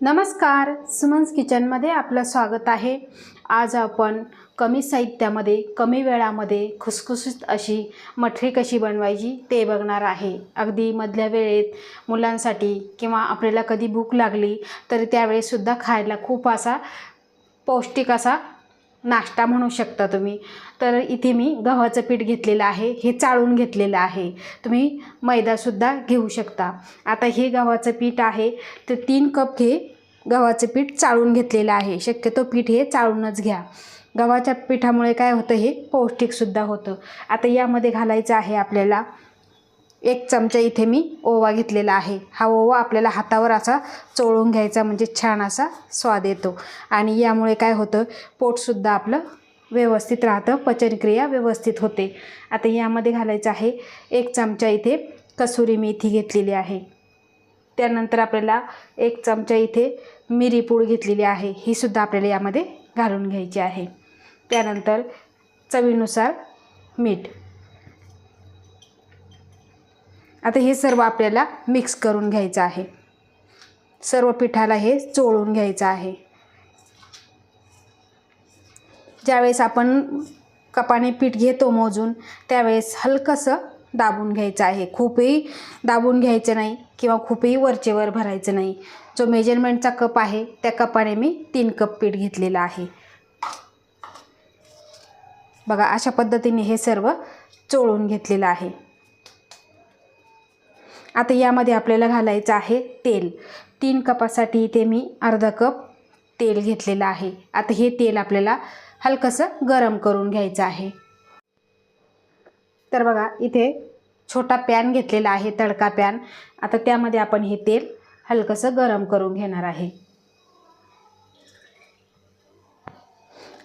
नमस्कार सुमन्स किचनमध्ये आपलं स्वागत आहे. आज आपण कमी साहित्यामध्ये कमी वेळामध्ये खुसखुशीत अशी मठरी कशी बनवायची ते बघणार आहे. अगदी मधल्या वेळेत मुलांसाठी किंवा आपल्याला कधी भूक लागली तर त्यावेळेसुद्धा खायला खूप असा पौष्टिक असा नाश्ता म्हणू शकता तुम्ही. तर इथे मी गव्हाचं पीठ घेतलेलं आहे हे चाळून घेतलेलं आहे. तुम्ही मैदासुद्धा घेऊ शकता. आता हे गव्हाचं पीठ आहे तर तीन कप हे गव्हाचं पीठ चाळून घेतलेलं आहे. शक्यतो पीठ हे चाळूनच घ्या. गव्हाच्या पिठामुळे काय होतं हे पौष्टिकसुद्धा होतं. आता यामध्ये घालायचं आहे आपल्याला एक चमचा इथे मी ओवा घेतलेला आहे. हा ओवा आपल्याला हातावर असा चोळून घ्यायचा म्हणजे छान असा स्वाद येतो. आणि यामुळे काय होतं पोटसुद्धा आपलं व्यवस्थित राहतं पचनक्रिया व्यवस्थित होते. आता यामध्ये घालायचं आहे एक चमचा इथे कसुरी मेथी घेतलेली आहे. त्यानंतर आपल्याला एक चमचा इथे मिरी पूड घेतलेली आहे. ही सुद्धा आपल्याला यामध्ये घालून घ्यायची आहे. त्यानंतर चवीनुसार मीठ. आता हे सर्व आपल्याला मिक्स करून घ्यायचं आहे. सर्व पिठाला हे चोळून घ्यायचं आहे. ज्यावेळेस आपण कपाने पीठ घेतो मोजून त्यावेळेस हलकंसं दाबून घ्यायचं आहे. खूपही दाबून घ्यायचं नाही किंवा खूपही वरचेवर भरायचं नाही. जो मेजरमेंटचा कप आहे त्या कपाने मी तीन कप पीठ घेतलेलं आहे. बघा अशा पद्धतीने हे सर्व चोळून घेतलेलं आहे. आता यामध्ये आपल्याला घालायचं आहे तेल. तीन कपासाठी इथे मी अर्धा कप तेल घेतलेलं आहे. आता हे तेल आपल्याला हलकंसं गरम करून घ्यायचं आहे. तर बघा इथे छोटा पॅन घेतलेला आहे तडका पॅन. आता त्यामध्ये आपण हे तेल हलकंसं गरम करून घेणार आहे.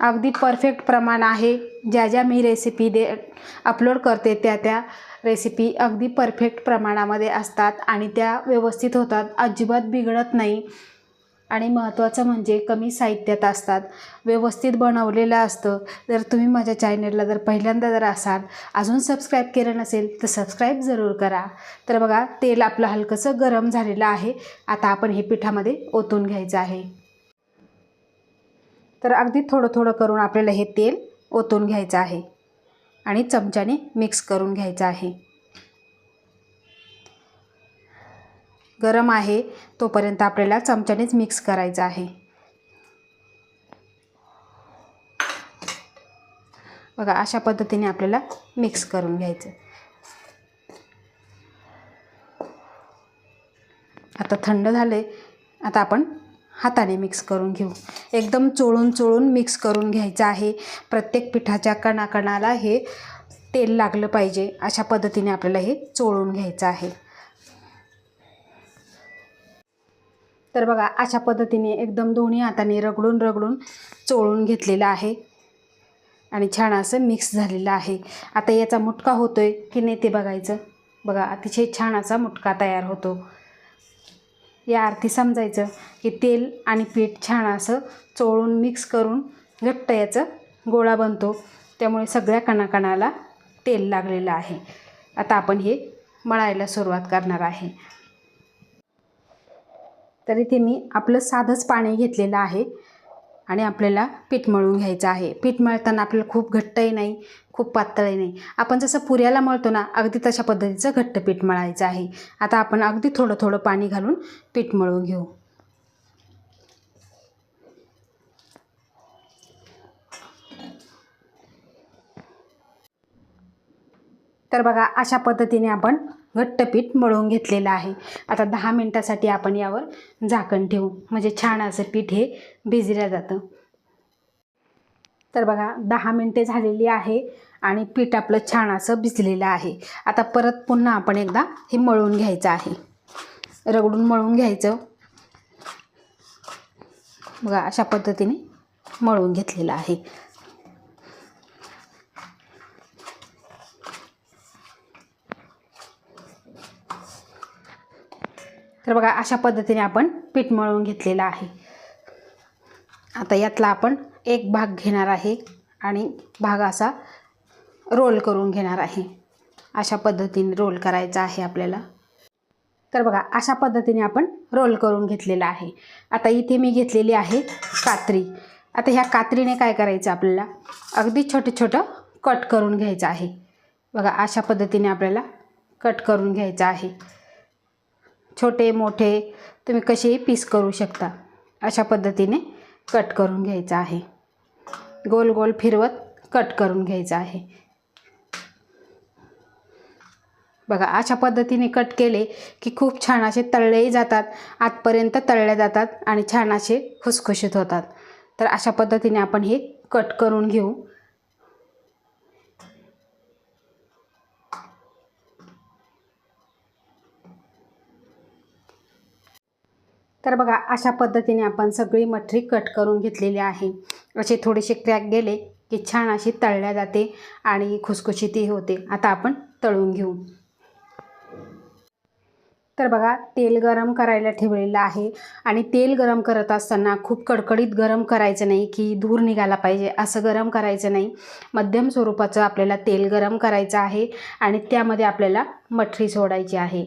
अगदी परफेक्ट प्रमाण आहे. ज्या ज्या मी रेसिपी दे अपलोड करते त्या त्या रेसिपी अगदी परफेक्ट प्रमाणामध्ये असतात आणि त्या व्यवस्थित होतात. अजिबात बिघडत नाही. आणि महत्त्वाचं म्हणजे कमी साहित्यात असतात. व्यवस्थित बनवलेलं असतं. जर तुम्ही माझ्या चॅनलला जर पहिल्यांदा जर असाल अजून सबस्क्राईब केलं नसेल तर सबस्क्राईब जरूर करा. तर बघा तेल आपलं हलकंसं गरम झालेलं आहे. आता आपण हे पिठामध्ये ओतून घ्यायचं आहे. तर अगदी थोडं थोडं करून आपल्याला हे तेल ओतून घ्यायचं आहे. आणि चमच्याने मिक्स करून घ्यायचं आहे. गरम आहे तोपर्यंत आपल्याला चमच्यानेच मिक्स करायचं आहे. बघा अशा पद्धतीने आपल्याला मिक्स करून घ्यायचं. आता थंड झाले आता आपण हाताने मिक्स करून घेऊ. एकदम चोळून चोळून मिक्स करून घ्यायचं आहे. प्रत्येक पिठाच्या कणाकणाला हे तेल लागलं पाहिजे. अशा पद्धतीने आपल्याला हे चोळून घ्यायचं आहे. तर बघा अशा पद्धतीने एकदम दोन्ही हाताने रगडून रगडून चोळून घेतलेलं आहे. आणि छान असं मिक्स झालेलं आहे. आता याचा मुटका होतो आहे की नाही ते बघायचं. बघा अतिशय छान असा मुटका तयार होतो. या अर्थी समजायचं की तेल आणि पीठ छान असं चोळून मिक्स करून घट्ट याचं गोळा बनतो. त्यामुळे सगळ्या कणाकणाला तेल लागलेलं आहे. आता आपण हे मळायला सुरुवात करणार आहे. तर इथे मी आपलं साधंच पाणी घेतलेलं आहे. आणि आपल्याला पीठ मळून घ्यायचं आहे. पीठ मळताना आपल्याला खूप घट्टही नाही खूप पातळही नाही. आपण जसं पुऱ्याला मळतो ना अगदी तशा पद्धतीचं घट्ट पीठ मळायचं आहे. आता आपण अगदी थोडं थोडं पाणी घालून पीठ मळून घेऊ. तर बघा अशा पद्धतीने आपण घट्ट पीठ मळून घेतलेलं आहे. आता दहा मिनटासाठी आपण यावर झाकण ठेवू. म्हणजे छान असं पीठ हे भिजलं जातं. तर बघा दहा मिनटे झालेली आहे आणि पीठ आपलं छान असं भिजलेलं आहे. आता परत पुन्हा आपण एकदा हे मळून घ्यायचं आहे. रगडून मळून घ्यायचं. बघा अशा पद्धतीने मळून घेतलेलं आहे. तर बघा अशा पद्धतीने आपण पीठ मळून घेतलेलं आहे. आता यातला आपण एक भाग घेणार आहे आणि भाग असा रोल करून घेणार आहे. अशा पद्धतीने रोल करायचा आहे आपल्याला. तर बघा अशा पद्धतीने आपण रोल करून घेतलेला आहे. आता इथे मी घेतलेली आहे कात्री. आता ह्या कात्रीने काय करायचं आपल्याला? अगदी छोटं छोटं कट करून घ्यायचं आहे. बघा अशा पद्धतीने आपल्याला कट करून घ्यायचं आहे. छोटे मोठे तुम्ही कसेही पीस करू शकता. अशा पद्धतीने कट करून घ्यायचं आहे. गोल गोल फिरवत कट करून घ्यायचं आहे. बघा अशा पद्धतीने कट केले की खूप छान असे तळलेही जातात आतपर्यंत तळले जातात आणि छान असे खुसखुशीत होतात. तर अशा पद्धतीने आपण हे कट करून घेऊ. तर बघा अशा पद्धतीने आपण सगळी मठरी कट करून घेतलेली आहे. असे थोडेसे क्रॅक गेले की छान अशी तळल्या जाते आणि खुसखुशीतही होते. आता आपण तळून घेऊ. तर बघा तेल गरम करायला ठेवलेलं आहे आणि तेल गरम करत असताना खूप कडकडीत गरम करायचं नाही की धूर निघाला पाहिजे असं गरम करायचं नाही. मध्यम स्वरूपाचं आपल्याला तेल गरम करायचं आहे आणि त्यामध्ये आपल्याला मठरी सोडायची आहे.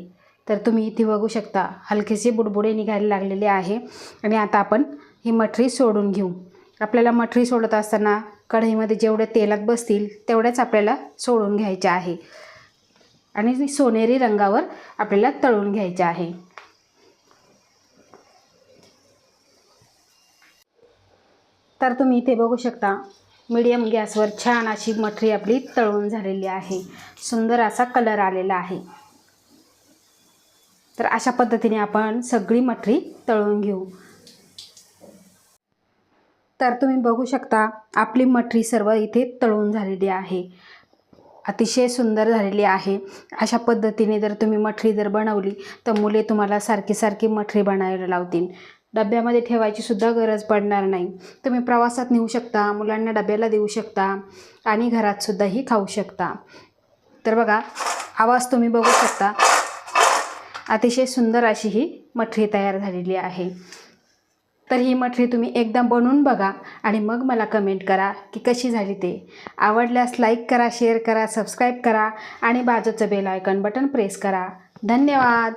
तर तुम्ही इथे बघू शकता. हलकेसे बुडबुडे निघायला लागलेले आहे. आणि आता आपण ही मठरी सोडून घेऊ. आपल्याला मठरी सोडत असताना कढईमध्ये जेवढे तेलात बसतील तेवढ्याच आपल्याला सोडून घ्यायचे आहे. आणि सोनेरी रंगावर आपल्याला तळून घ्यायचे आहे. तर तुम्ही इथे बघू शकता मीडियम गॅसवर छान अशी मठरी आपली तळून झालेली आहे. सुंदर असा कलर आलेला आहे. तर अशा पद्धतीने आपण सगळी मठरी तळून घेऊ. तर तुम्ही बघू शकता आपली मठरी सर्व इथे तळून झालेली आहे. अतिशय सुंदर झालेली आहे. अशा पद्धतीने जर तुम्ही मठरी जर बनवली तर मुले तुम्हाला सारखी सारखी मठरी बनायला लावतील. डब्यामध्ये ठेवायची सुद्धा गरज पडणार नाही. तुम्ही प्रवासात नेऊ शकता मुलांना डब्याला देऊ शकता आणि घरातसुद्धाही खाऊ शकता. तर बघा आवाज तुम्ही बघू शकता. अतिशय सुंदर अशी ही मठरी तयार झालेली आहे. तर ही मठरी तुम्ही एकदा बनवून बघा आणि मग मला कमेंट करा की कशी झाली ते. आवडल्यास लाईक करा शेअर करा सबस्क्राईब करा आणि बाजूचं बेल आयकॉन बटन प्रेस करा. धन्यवाद!